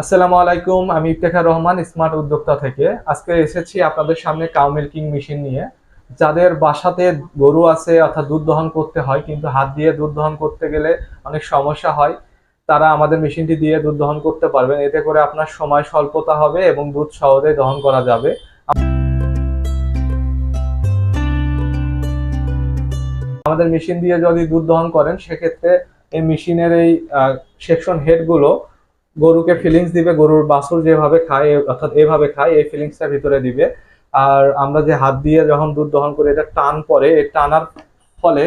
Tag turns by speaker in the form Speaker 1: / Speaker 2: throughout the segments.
Speaker 1: আসসালামু আলাইকুম, আমি ইফতেখার রহমান, স্মার্ট উদ্যোক্তা থেকে। আজকে এসেছি আপনাদের সামনে কাউ মিল্কিং মেশিন নিয়ে। যাদের বাসাতে গরু আছে অর্থাৎ দুধ দহন করতে হয়, কিন্তু হাত দিয়ে দুধ দহন করতে গেলে অনেক সমস্যা হয়, তারা আমাদের মেশিনটি দিয়ে দুধ দহন করতে পারবেন। এতে করে আপনার সময় স্বল্পতা হবে এবং দুধ সহজে দহন করা যাবে। আমাদের মেশিন দিয়ে যদি দুধ দহন করেন, সেক্ষেত্রে এই মেশিনের এই সেকশন হেডগুলো গরুকে ফিলিংস দিবে, গরুর বাছুর যেভাবে খায়, অর্থাৎ এভাবে খায়, এই ফিলিংসটা ভিতরে দিবে। আর আমরা যে হাত দিয়ে যখন দুধ দহন করি, এটা টান পরে, এই টানার ফলে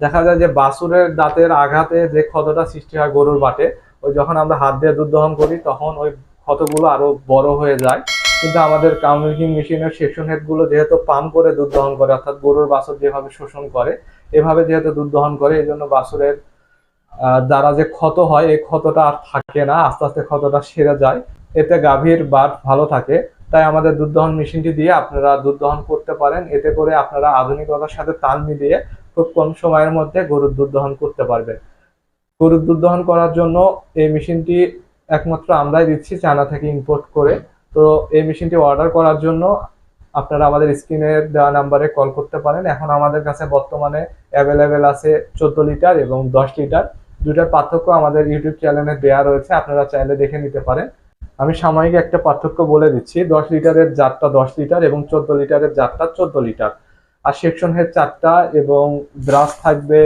Speaker 1: দেখা যায় যে বাছুরের দাঁতের আঘাতে যে ক্ষতটা সৃষ্টি হয় গরুর বাটে, ওই যখন আমরা হাত দিয়ে দুধ দহন করি, তখন ওই ক্ষতগুলো আরও বড় হয়ে যায়। কিন্তু আমাদের মিল্কিং মেশিনের সেকশন হেডগুলো যেহেতু পাম্প করে দুধ দহন করে, অর্থাৎ গরুর বাছুর যেভাবে শোষণ করে, এভাবে যেহেতু দুধ দহন করে এই জন্য বাছুরের দ্বারা যে ক্ষত হয়, এই ক্ষতটা আর থাকে না, আস্তে আস্তে ক্ষতটা সেরে যায়। এতে গাভীর বাট ভালো থাকে। তাই আমাদের দুধ দহন মেশিনটি দিয়ে আপনারা দুধ দহন করতে পারেন। এতে করে আপনারা আধুনিকতার সাথে তাল মিলিয়ে খুব কম সময়ের মধ্যে গরুর দুধ দহন করতে পারবেন। গরুর দুধ দহন করার জন্য এই মেশিনটি একমাত্র আমরাই দিচ্ছি, চায়না থেকে ইম্পোর্ট করে। তো এই মেশিনটি অর্ডার করার জন্য আপনারা আমাদের স্ক্রিনে দেওয়া নাম্বারে কল করতে পারেন। এখন আমাদের কাছে বর্তমানে অ্যাভেলেবেল আছে চোদ্দ লিটার এবং দশ লিটার। দুটার পার্থক্য আমাদের ইউটিউব চ্যানেলে দেওয়া রয়েছে, আপনারা চাইলে দেখে নিতে পারেন। আমি সাময়িক একটা পার্থক্য বলে দিচ্ছি, দশ লিটারের জারটা দশ লিটার এবং চোদ্দ লিটারের জারটা চোদ্দ লিটার। আর সেকশন হেড চারটা এবং ব্রাশ থাকবে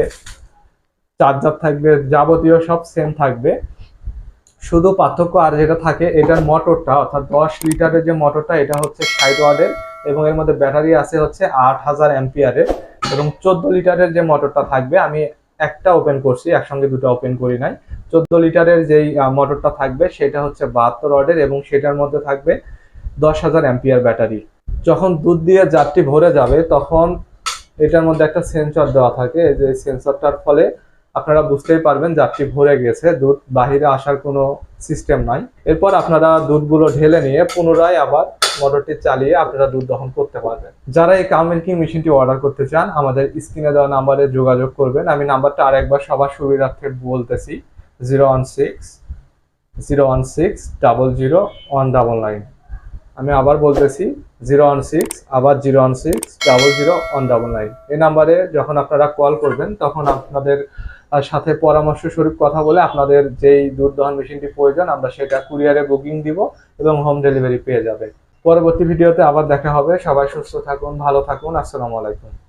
Speaker 1: চার্জার থাকবে, যাবতীয় সব সেম থাকবে। শুধু পার্থক্য আর যেটা থাকে, এটার মোটরটা, অর্থাৎ দশ লিটারের যে মোটরটা, এটা হচ্ছে ষাট ওয়ার্ডের এবং এর মধ্যে ব্যাটারি আছে হচ্ছে আট হাজার অ্যাম্পিয়ারের। এবং চোদ্দ লিটারের যে মোটরটা থাকবে, আমি একটা ওপেন করছি, একসঙ্গে দুটো ওপেন করি নাই। চোদ্দ লিটারের যেই মোটরটা থাকবে, সেটা হচ্ছে বাহাত্তর ওয়ার্ডের এবং সেটার মধ্যে থাকবে দশ হাজার অ্যাম্পিয়ার ব্যাটারি যখন দুধ দিয়ে জারটি ভরে যাবে, তখন এটার মধ্যে একটা সেন্সর দেওয়া থাকে। যে সেন্সরটার ফলে আপনারা বুঝতেই পারবেন জারটি ভরে গেছে, দুধ বাহিরে আসার কোনো সিস্টেম নাই। এরপর আপনারা দুধগুলো ঢেলে নিয়ে পুনরায় আবার মোটরটি চালিয়ে আপনারা দুধ দহন করতে পারবেন। যারা এই কাউ মিল্কিং মেশিনটি অর্ডার করতে চান, আমাদের স্ক্রিনে দেওয়া নাম্বারে যোগাযোগ করবেন। আমি নাম্বারটা আরেকবার সবার সুবিধার্থে বলতেছি। Zero one six zero one six double zero one double nine আমি আবার বলতেছি জিরো ওয়ান সিক্স আবার zero one six double zero one double nine এই নাম্বারে যখন আপনারা কল করবেন, তখন আপনাদের সাথে পরামর্শ স্বরূপ কথা বলে আপনাদের যেই দুধ দহন মেশিনটি প্রয়োজন, আমরা সেটা কুরিয়ারে বুকিং দিব এবং হোম ডেলিভারি পেয়ে যাবে। পরবর্তী ভিডিওতে আবার দেখা হবে। সবাই সুস্থ থাকুন ভালো থাকুন। আসসালামু আলাইকুম।